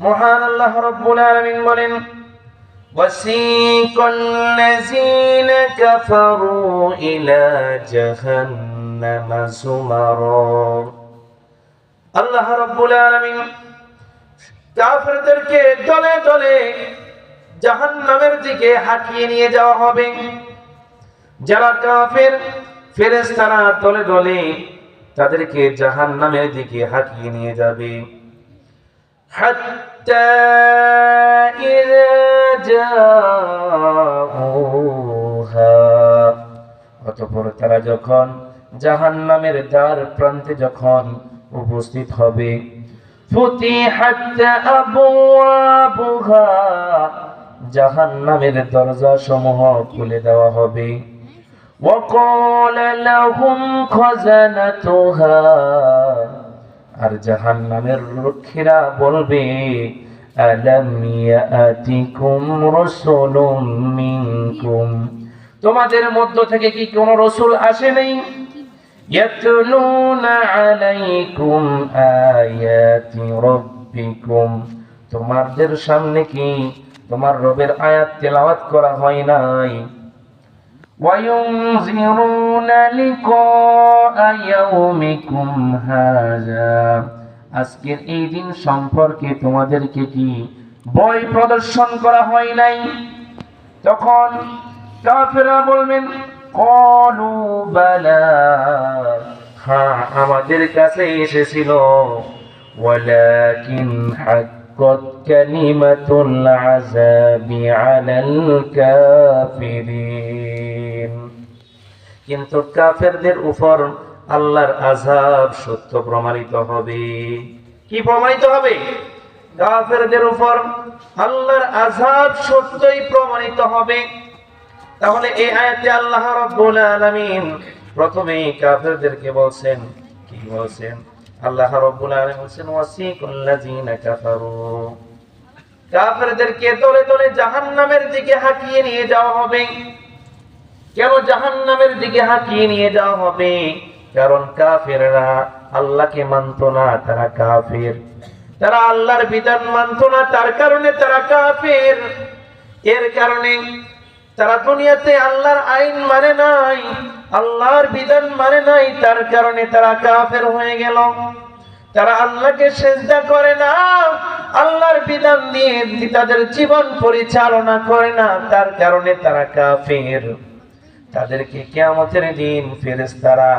মহান আল্লাহ রব্বুল আলামিন বলেন وسيق الذين كفروا إلى جهنم زمرا আল্লাহ রব্বুল আলামিন কাফেরদেরকে দলে দলে জাহান্নামের দিকে হাঁটিয়ে নিয়ে যাওয়া হবে যারা কাফের ফেরেশতারা দলে দলে তাদেরকে জাহান্নামের দিকে হাঁটিয়ে নিয়ে যাবে حتى إذا جاءوها অতঃপর তারা যখন জাহান্নামের দ্বার প্রান্তে যখন উপস্থিত হবে ফুতিহাত আবওয়াবুহা জাহান্নামের দরজা সমূহ খুলে দেওয়া হবে وقال لهم خزنتها আর জাহান্নামের রক্ষীরা বলবে তোমাদের মধ্য থেকে কি কোন রসুল আসে নাই? আলাইকুম তোমাদের সামনে কি তোমার রবের আয়াত তেলাওয়াত করা হয় নাই? وينذرون لقاء يومكم هذا আজকের এই দিন সম্পর্কে তোমাদেরকে কি বই প্রদর্শন করা হয় নাই তখন কাফেরা বলবেন কলু বালা হ্যাঁ আমাদের কাছে এসেছিল ওয়ালাকিন হাক্কাত কালিমাতুল আযাবি আলাল কাফিরিন কিন্তু কাফেরদের উপর আল্লাহর আযাব সত্য প্রমাণিত হবে। কি প্রমাণিত হবে? কাফেরদের উপর আল্লাহর আযাব সত্যই প্রমাণিত হবে। তাহলে এই আয়াতে আল্লাহ রাব্বুল আলামিন প্রথমে কাফেরদেরকে বলছেন, কি বলছেন? আল্লাহ রাব্বুল আলামিন বলছেন ওয়াসিকুল লাযিনা কাফারু। কাফেরদেরকে দলে দলে জাহান্নামের দিকে হাঁকিয়ে নিয়ে যাওয়া হবে। কেন জাহান্নামের দিকে হাঁকিয়ে নিয়ে যাওয়া হবে? কারণ কাফেররা আল্লাহকে মানত না, তারা কাফের। তারা আল্লাহর বিধান মানত না, তার কারণে তারা কাফের। এর কারণে তারা দুনিয়াতে আল্লাহর আইন মানে নাই, আল্লাহর বিধান মানে নাই, তার কারণে তারা কাফের হয়ে গেল। তারা আল্লাহকে সেজদা করে না, আল্লাহর বিধান দিয়ে তাদের জীবন পরিচালনা করে না, তার কারণে তারা কাফের। তাদেরকে কেয়ামতের দিন ফেরেশতারা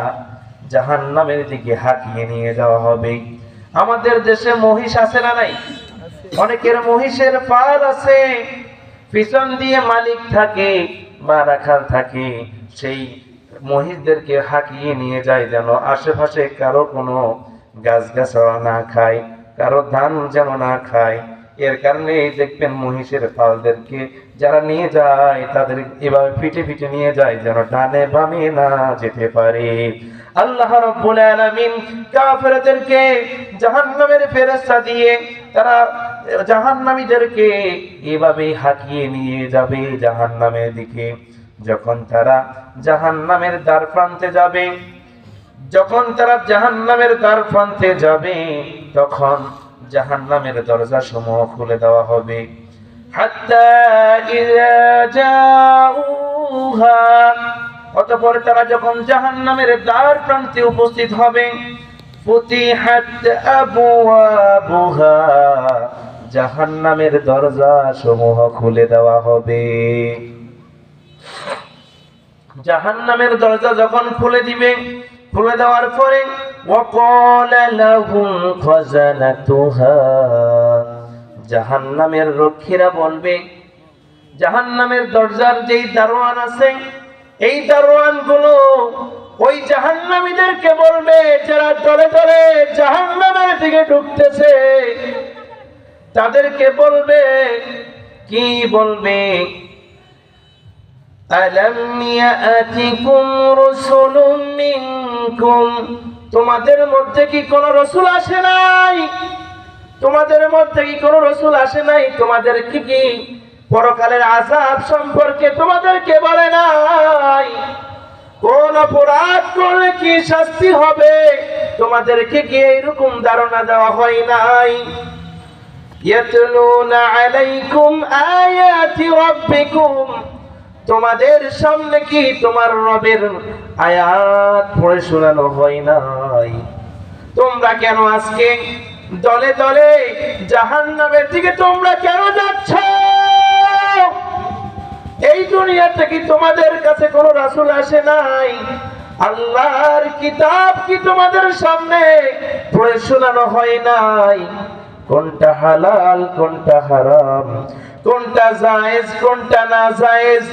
জাহান্নামের দিকে হাঁকিয়ে নিয়ে যাওয়া হবে। আমাদের দেশে মহিষ আছে না নাই? অনেকের মহিষের পাল আছে। পিছন দিয়ে মালিক থাকে বা রাখাল থাকে, সেই মহিষদেরকে হাঁকিয়ে নিয়ে যায় যেন আশেপাশে কারও কোনো গাছ গাছড়া না খায়, কারও ধান যেন না খায়। এর কারণে দেখবেন মহিষের পালদেরকে যারা নিয়ে যায়, তাদের এভাবে পিঠে পিঠে নিয়ে যায় যেন ডানে বামে না যেতে পারে। আল্লাহ রাব্বুল আলামিন কাফেরদেরকে জাহান্নামের ফেরেশতা দিয়ে তারা জাহান্নামীদেরকে এভাবে হাঁকিয়ে নিয়ে যাবে জাহান্নামের দিকে। যখন তারা জাহান্নামের দ্বার প্রান্তে যাবে, যখন তারা জাহান্নামের দ্বার প্রান্তে যাবে, তখন জাহান্নামের দরজা সমূহ খুলে দেওয়া হবে। ইযা তারা যখন জাহান্নামের দ্বার প্রান্তে উপস্থিত হবে, ফুতিহাত আবওয়াবুহা। জাহান্নামের দরজা সমূহ খুলে দেওয়া হবে জাহান্নামের দরজা যখন খুলে দিবে খুলে দেওয়ার পরে وقال لهم خزنتها জাহান্নামের রক্ষীরা বলবে জাহান্নামের দরজার যেই দারোয়ান আছে এই দারোয়ান গুলো ওই জাহান্নামীদেরকে বলবে যারা দলে দলে জাহান্নামের দিকে ঢুকতেছে তাদেরকে বলবে, কি বলবে? তোমাদের মধ্যে কি কোন রসুল আসে নাই? তোমাদের মধ্যে কি কোন রসুল আসে নাই? তোমাদের কি কি পরকালের আযাব সম্পর্কে তোমাদেরকে বলে নাই? কোন অপরাধ করলে কি শাস্তি হবে? তোমাদেরকে কি এইরকম ধারণা দেওয়া হয় নাই? ইয়াতলুনা আলাইকুম আয়াতি রাব্বিকুম তোমাদের সামনে কি তোমার রবের আয়াত পড়ে শোনানো হয় নাই? তোমরা কেন আজকে দলে দলে জাহান্নামের দিকে তোমরা কেন যাচ্ছ? এই দুনিয়াতে কি তোমাদের কাছে কোনো রাসুল আসে নাই? আল্লাহর কিতাব কি তোমাদের সামনে পড়ে শোনানো হয় নাই? কোনটা হালাল, কোনটা হারাম? কোনটা জায়েজ, কোনটা না জায়েজ?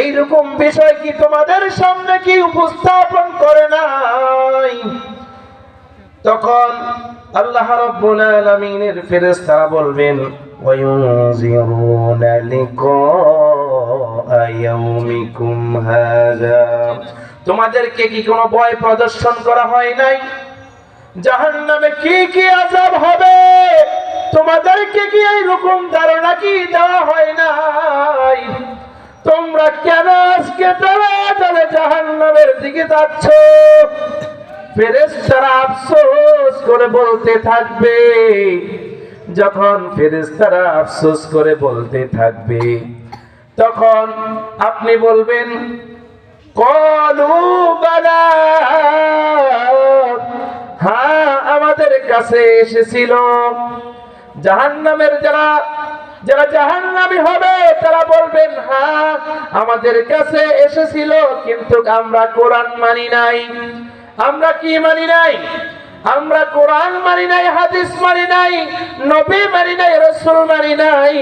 এইরকম বিষয় কি তোমাদের সামনে কি উপস্থাপন করে নাই? তখন আল্লাহ রাব্বুল আলামিনের ফেরেশতারা বলবেন, ওয়ায়ুনজিরুনা লিকা ইয়াউমিকুম হাযা। তোমাদেরকে কি কোনো ভয় প্রদর্শন করা হয় নাই? জাহান্নামে কি কি আযাব হবে? তোমাদেরকে কি এইরকম ধারণা কি দেওয়া হয় নাই? তোমরা কেন আজকে দলে দলে জাহান্নামের দিকে যাচ্ছ? ফেরেশতারা আফসোস করে বলতে থাকবে। যখন ফেরেশতারা আফসোস করে বলতে থাকবে, তখন আপনি বলবেন, কলু বালা। হ্যাঁ আমাদের কাছে এসেছিল। জাহান্নামের যারা যারা জাহান্নামী হবে, তারা বলবেন হ্যাঁ আমাদের কাছে এসেছিল, কিন্তু আমরা কোরআন মানি নাই। আমরা কি মানি নাই? আমরা কোরআন মানি নাই, হাদিস মানি নাই, নবী মানি নাই, রসুল মানি নাই।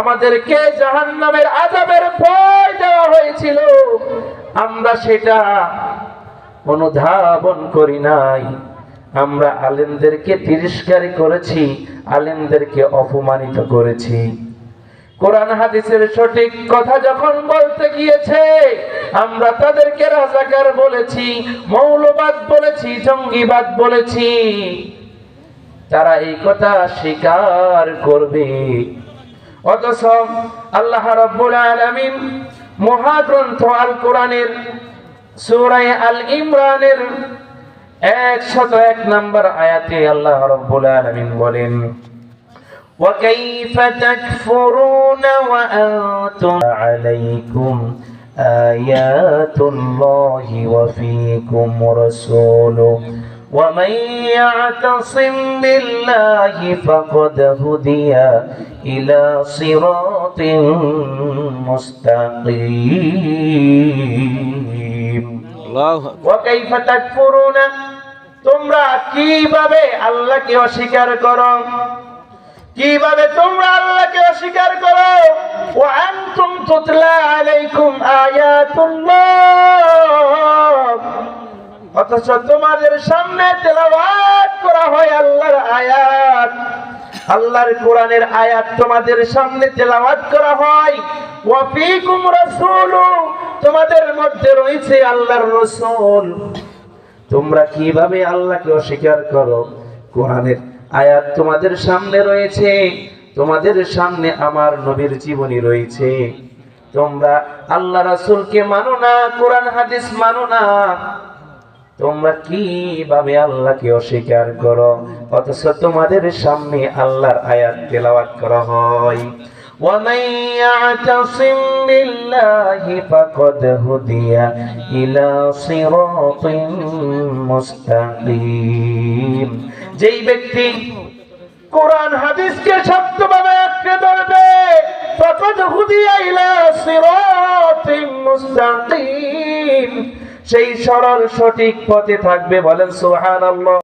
আমাদেরকে জাহান্নামের আযাবের ভয় দেওয়া হয়েছিল। আমরা সেটা অনুধাবন করি নাই। আমরা আলেমদেরকে তিরস্কার করেছি, আলেমদেরকে অপমানিত করেছি। কোরআন হাদিসের সঠিক কথা যখন বলতে গিয়েছে, আমরা তাদেরকে রাজাকার বলেছি, মৌলবাদ বলেছি, জঙ্গিবাদ বলেছি। তারা এই কথা স্বীকার করবে। অথচ আল্লাহ রাব্বুল আলামিন মহাগ্রন্থ আল কোরআনের সূরা আল ইমরানের একশত এক নম্বর আয়াতে আল্লাহ রাব্বুল আলামিন বলেন وكيف تكفرون وأنتم عليكم آيات الله وفيكم رسوله ومن يعتصم بالله فقد هدي إلى صراط مستقيم আল্লাহু وكيف تكفرون তোমরা কীভাবে আল্লাহকে অস্বীকার করো? কীভাবে তোমরা আল্লাহকে অস্বীকার করো? ও আনতুম তুতলা আলাইকুম আয়াতুল্লাহ। অথচ তোমাদের সামনে তেলাওয়াত করা হয় আল্লাহর আয়াত। আল্লাহর কোরআনের আয়াত তোমাদের সামনে তেলাওয়াত করা হয়। ওয়াফিকুম রাসূলু, তোমাদের মধ্যে রয়েছে আল্লাহর রাসূল। তোমরা কীভাবে আল্লাহকে অস্বীকার করো? কোরআনের আয়াত তোমাদের সামনে রয়েছে, তোমাদের সামনে আমার নবীর জীবনী রয়েছে। তোমরা আল্লাহ রাসূলকে মানো না, কোরআন, হাদিস মানো না। তোমরা কীভাবে আল্লাহকে অস্বীকার করো? অথচ তোমাদের সামনে আল্লাহর আয়াত তেলাওয়াত করা হয়। ومن يعتصم بالله فقد هدي إلى صراط مستقيم যেই ব্যক্তি কোরআন হাদিসকে শক্তভাবে আঁকড়ে ধরবে فقد هدي إلى صراط مستقيم সেই সরল সঠিক পথে থাকবে বলেন সুবহানাল্লাহ